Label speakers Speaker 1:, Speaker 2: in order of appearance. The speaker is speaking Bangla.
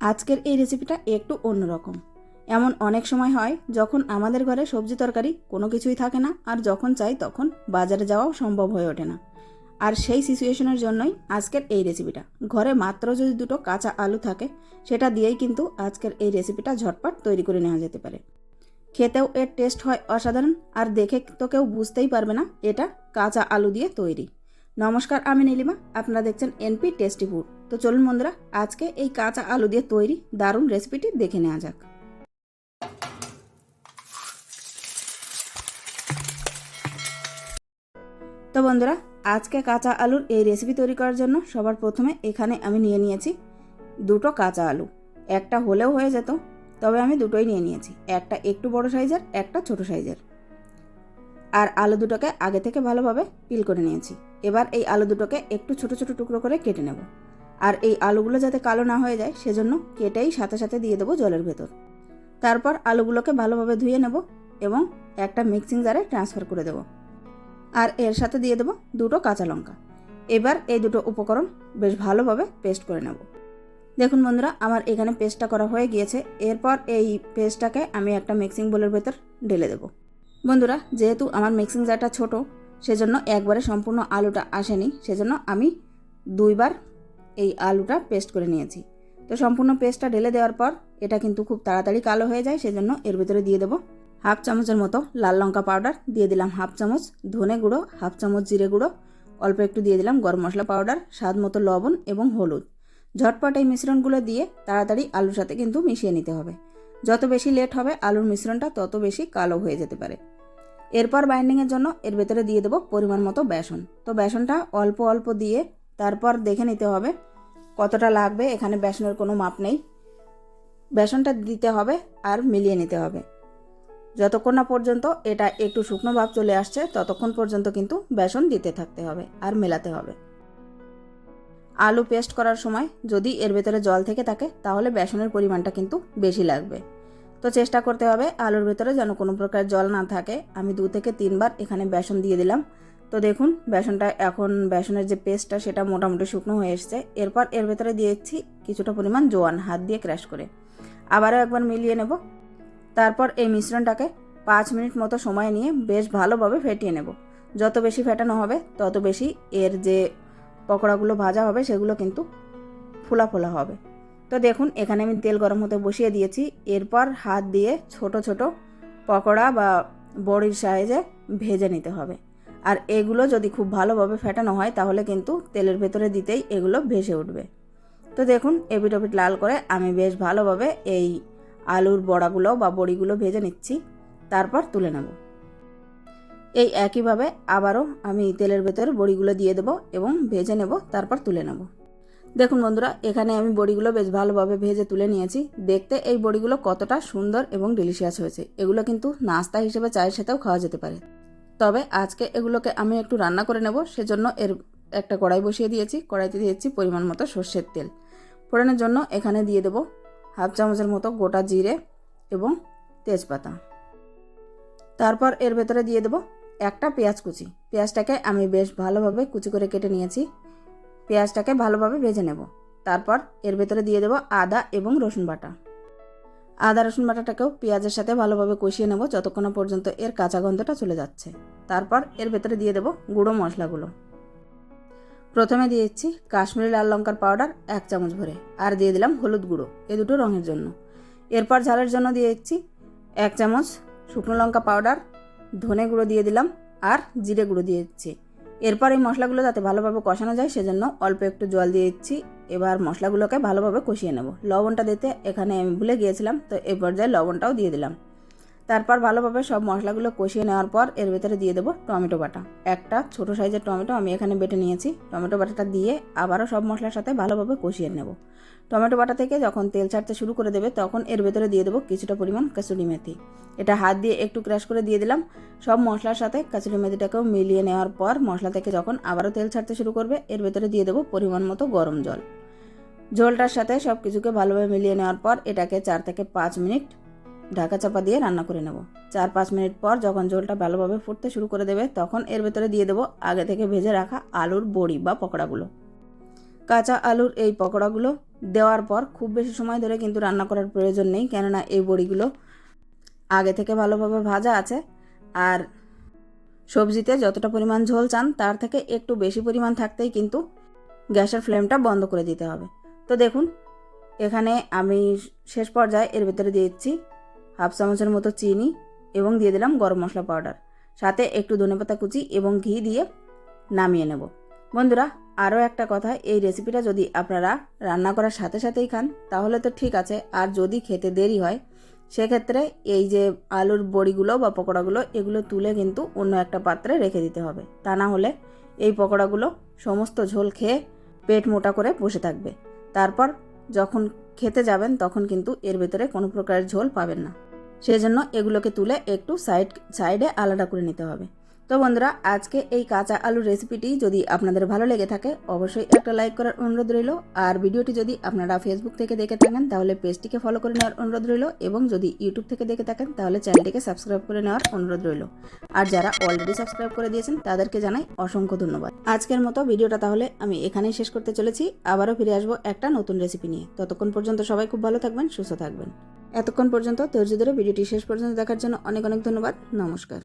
Speaker 1: আজকের এই রেসিপিটা একটু অন্যরকম। এমন অনেক সময় হয় যখন আমাদের ঘরে সবজি তরকারি কোনো কিছুই থাকে না আর যখন চাই তখন বাজারে যাওয়াও সম্ভব হয়ে ওঠে না। আর সেই সিচুয়েশনের জন্যই আজকের এই রেসিপিটা ঘরে মাত্র যদি দুটো কাঁচা আলু থাকে, সেটা দিয়েই কিন্তু আজকের এই রেসিপিটা ঝটপট তৈরি করে নেওয়া যেতে পারে। খেতেও এর টেস্ট হয় অসাধারণ আর দেখে তো কেউ বুঝতেই পারবে না এটা কাঁচা আলু দিয়ে তৈরি। নমস্কার, আমি নীলিমা। আপনারা দেখছেন এনপি টেস্টি ফুড তো চলুন বন্ধুরা, আজকে এই কাঁচা আলু দিয়ে তৈরি দারুণ রেসিপিটি দেখে নেওয়া যাক। তো বন্ধুরা, আজকে কাঁচা আলুর এই রেসিপি তৈরি করার জন্য সবার প্রথমে এখানে আমি নিয়ে নিয়েছি দুটো কাঁচা আলু। একটা হলেও হয়ে যেত, তবে আমি দুটোই নিয়ে নিয়েছি। একটা একটু বড় সাইজের, একটা ছোট সাইজের। আর আলু দুটোকে আগে থেকে ভালোভাবে পিল করে নিয়েছি। এবার এই আলু দুটোকে একটু ছোট ছোট টুকরো করে কেটে নেব। আর এই আলুগুলো যাতে কালো না হয়ে যায়, সেজন্য কেটেই সাথে সাথে দিয়ে দেবো জলের ভেতর। তারপর আলুগুলোকে ভালোভাবে ধুয়ে নেব এবং একটা মিক্সিং জারে ট্রান্সফার করে দেব। আর এর সাথে দিয়ে দেবো দুটো কাঁচা লঙ্কা। এবার এই দুটো উপকরণ বেশ ভালোভাবে পেস্ট করে নেব। দেখুন বন্ধুরা, আমার এখানে পেস্টটা করা হয়ে গিয়েছে। এরপর এই পেস্টটাকে আমি একটা মিক্সিং বোলের ভেতর ঢেলে দেবো। বন্ধুরা, যেহেতু আমার মিক্সিং জারটা ছোট, সেজন্য একবারে সম্পূর্ণ আলুটা আসেনি, সেজন্য আমি দুইবার এই আলুটা পেস্ট করে নিয়েছি। তো সম্পূর্ণ পেস্টটা ঢেলে দেওয়ার পর, এটা কিন্তু খুব তাড়াতাড়ি কালো হয়ে যায়, সেজন্য এর ভিতরে দিয়ে দেবো হাফ চামচের মতো লাল লঙ্কা পাউডার দিয়ে দিলাম হাফ চামচ ধনে গুঁড়ো, হাফ চামচ জিরে গুঁড়ো, অল্প একটু দিয়ে দিলাম গরম মশলা পাউডার স্বাদ মতো লবণ এবং হলুদ। ঝটপট এই মিশ্রণগুলো দিয়ে তাড়াতাড়ি আলুর সাথে কিন্তু মিশিয়ে নিতে হবে। যত বেশি লেট হবে, আলুর মিশ্রণটা তত বেশি কালো হয়ে যেতে পারে। এরপর বাইন্ডিংয়ের জন্য এর ভেতরে দিয়ে দেবো পরিমাণ মতো বেসন। তো বেসনটা অল্প অল্প দিয়ে তারপর দেখে নিতে হবে কতটা লাগবে, এখানে বেসনের কোনো মাপ নেই। বেসনটা দিতে হবে আর মিলিয়ে নিতে হবে। যতক্ষণ না পর্যন্ত এটা একটু শুকনো ভাব চলে আসছে, ততক্ষণ পর্যন্ত কিন্তু বেসন দিতে থাকতে হবে আর মেলাতে হবে। আলু পেস্ট করার সময় যদি এর ভেতরে জল থেকে থাকে, তাহলে বেসনের পরিমাণটা কিন্তু বেশি লাগবে। তো চেষ্টা করতে হবে আলুর ভেতরে যেন কোনো প্রকার জল না থাকে। আমি দু থেকে তিনবার এখানে বেসন দিয়ে দিলাম। তো দেখুন, বেসনটা এখন বেসনের যে পেস্টটা সেটা মোটামুটি শুকনো হয়ে এসছে। এরপর এর ভেতরে দিয়েছি কিছুটা পরিমাণ জোয়ান, হাত দিয়ে ক্র্যাশ করে। আবারও একবার মিলিয়ে নেব। তারপর এই মিশ্রণটাকে পাঁচ মিনিট মতো সময় নিয়ে বেশ ভালোভাবে ফেটিয়ে নেব। যত বেশি ফেটানো হবে, তত বেশি এর যে পকোড়াগুলো ভাজা হবে, সেগুলো কিন্তু ফোলা ফোলা হবে। তো দেখুন, এখানে আমি তেল গরম হতে বসিয়ে দিয়েছি। এরপর হাত দিয়ে ছোট ছোট পকোড়া বা বড়ির সাইজে ভেজে নিতে হবে। আর এগুলো যদি খুব ভালোভাবে ফেটানো হয়, তাহলে কিন্তু তেলের ভেতরে দিতেই এগুলো ভেসে উঠবে। তো দেখুন এপিট ওপিট লাল করে আমি বেশ ভালোভাবে এই আলুর বড়াগুলো বা বড়িগুলো ভেজে নিচ্ছি। তারপর তুলে নেব। এই একইভাবে আবারও আমি তেলের ভেতর বড়িগুলো দিয়ে দেবো এবং ভেজে নেব, তারপর তুলে নেব। দেখুন বন্ধুরা, এখানে আমি বড়িগুলো বেশ ভালোভাবে ভেজে তুলে নিয়েছি। দেখতে এই বড়িগুলো কতটা সুন্দর এবং ডিলিশিয়াস হয়েছে। এগুলো কিন্তু নাস্তা হিসেবে চায়ের সাথেও খাওয়া যেতে পারে। তবে আজকে এগুলোকে আমি একটু রান্না করে নেব, সেজন্য এর একটা কড়াই বসিয়ে দিয়েছি। কড়াইতে দিয়েছি পরিমাণ মতো সর্ষের তেল। ফোড়নের জন্য এখানে দিয়ে দেবো হাফ চামচের মতো গোটা জিরে এবং তেজপাতা। তারপর এর ভেতরে দিয়ে দেবো একটা পেঁয়াজ কুচি। পেঁয়াজটাকে আমি বেশ ভালোভাবে কুচি করে কেটে নিয়েছি। পেঁয়াজটাকে ভালোভাবে ভেজে নেব। তারপর এর ভেতরে দিয়ে দেবো আদা এবং রসুন বাটা। আদা, রসুন বাটাটাকেও পেঁয়াজের সাথে ভালোভাবে কষিয়ে নেব যতক্ষণ পর্যন্ত এর কাঁচা গন্ধটা চলে যাচ্ছে। তারপর এর ভেতরে দিয়ে দেবো গুঁড়ো মশলাগুলো। প্রথমে দিয়েছি কাশ্মীরি লাল লঙ্কার পাউডার এক চামচ ভরে আর দিয়ে দিলাম হলুদ গুঁড়ো, এ দুটো রঙের জন্য। এরপর ঝালের জন্য দিয়ে দিচ্ছি এক চামচ শুকনো লঙ্কা পাউডার, ধনে গুঁড়ো দিয়ে দিলাম আর জিরে গুঁড়ো দিয়ে দিচ্ছি। এরপর এই মশলাগুলো যাতে ভালোভাবে কষানো যায় সেজন্য অল্প একটু জল দিয়ে দিচ্ছি। এবার মশলাগুলোকে ভালোভাবে কষিয়ে নেব। লবণটা দিতে এখানে আমি ভুলে গিয়েছিলাম, তো এই পর্যায়ে লবণটাও দিয়ে দিলাম। তারপর ভালোভাবে সব মশলাগুলো কষিয়ে নেওয়ার পর এর ভেতরে দিয়ে দেবো টমেটো বাটা। একটা ছোট সাইজের টমেটো আমি এখানে বেটে নিয়েছি। টমেটো বাটাটা দিয়ে আবারও সব মশলার সাথে ভালোভাবে কষিয়ে নেব। টমেটো বাটা থেকে যখন তেল ছাড়তে শুরু করে দেবে তখন এর ভেতরে দিয়ে দেবো কিছুটা পরিমাণ কাসুরি মেথি। এটা হাত দিয়ে একটু ক্র্যাশ করে দিয়ে দিলাম। সব মশলার সাথে কাসুরি মেথিটাকেও মিলিয়ে নেওয়ার পর মশলা থেকে যখন আবারও তেল ছাড়তে শুরু করবে, এর ভেতরে দিয়ে দেবো পরিমাণ মতো গরম জল। ঝোলটার সাথে সব কিছুকে ভালোভাবে মিলিয়ে নেওয়ার পর এটাকে চার থেকে পাঁচ মিনিট ঢাকা চাপা দিয়ে রান্না করে নেব। চার পাঁচ মিনিট পর যখন ঝোলটা ভালোভাবে ফুটতে শুরু করে দেবে, তখন এর ভেতরে দিয়ে দেবো আগে থেকে ভেজে রাখা আলুর বড়ি বা পকোড়াগুলো। কাঁচা আলুর এই পকোড়াগুলো দেওয়ার পর খুব বেশি সময় ধরে কিন্তু রান্না করার প্রয়োজন নেই, কেননা এই বড়িগুলো আগে থেকে ভালোভাবে ভাজা আছে আর সবজিতে যতটা পরিমাণ ঝোল চান তার থেকে একটু বেশি পরিমাণ থাকতেই কিন্তু গ্যাসের ফ্লেমটা বন্ধ করে দিতে হবে। তো দেখুন, এখানে আমি শেষ পর্যায়ে এর ভেতরে দিয়ে দিচ্ছি হাফ চামচের মতো চিনি এবং দিয়ে দিলাম গরম মশলা পাউডার। সাথে একটু ধনেপাতা কুচি এবং ঘি দিয়ে নামিয়ে নেব। বন্ধুরা, আরও একটা কথা, এই রেসিপিটা যদি আপনারা রান্না করার সাথে সাথেই খান, তাহলে তো ঠিক আছে। আর যদি খেতে দেরি হয়, সেক্ষেত্রে এই যে আলুর বড়িগুলো বা পকোড়াগুলো, এগুলো তুলে কিন্তু অন্য একটা পাত্রে রেখে দিতে হবে। তা না হলে এই পকোড়াগুলো সমস্ত ঝোল খেয়ে পেট মোটা করে বসে থাকবে। তারপর যখন খেতে যাবেন, তখন কিন্তু এর ভেতরে কোনো প্রকারের ঝোল পাবেন না। সেজন্য এগুলোকে তুলে একটু সাইড সাইডে আলাদা করে নিতে হবে। তো বন্ধুরা, আজকে এই কাঁচা আলুর রেসিপিটি যদি আপনাদের ভালো লেগে থাকে, অবশ্যই একটা লাইক করার অনুরোধ রইল। আর ভিডিওটি যদি আপনারা ফেসবুক থেকে দেখে থাকেন, তাহলে পেজটিকে ফলো করে নেওয়ার অনুরোধ রইল এবং যদি ইউটিউব থেকে দেখে থাকেন, তাহলে চ্যানেলটিকে সাবস্ক্রাইব করে নেওয়ার অনুরোধ রইল। আর যারা অলরেডি সাবস্ক্রাইব করে দিয়েছেন, তাদেরকে জানাই অসংখ্য ধন্যবাদ। আজকের মতো ভিডিওটা তাহলে আমি এখানেই শেষ করতে চলেছি। আবারও ফিরে আসব একটা নতুন রেসিপি নিয়ে। ততক্ষণ পর্যন্ত সবাই খুব ভালো থাকবেন, সুস্থ থাকবেন। এতক্ষণ পর্যন্ত ধৈর্য ধরে ভিডিওটি শেষ পর্যন্ত দেখার জন্য অনেক অনেক ধন্যবাদ। নমস্কার।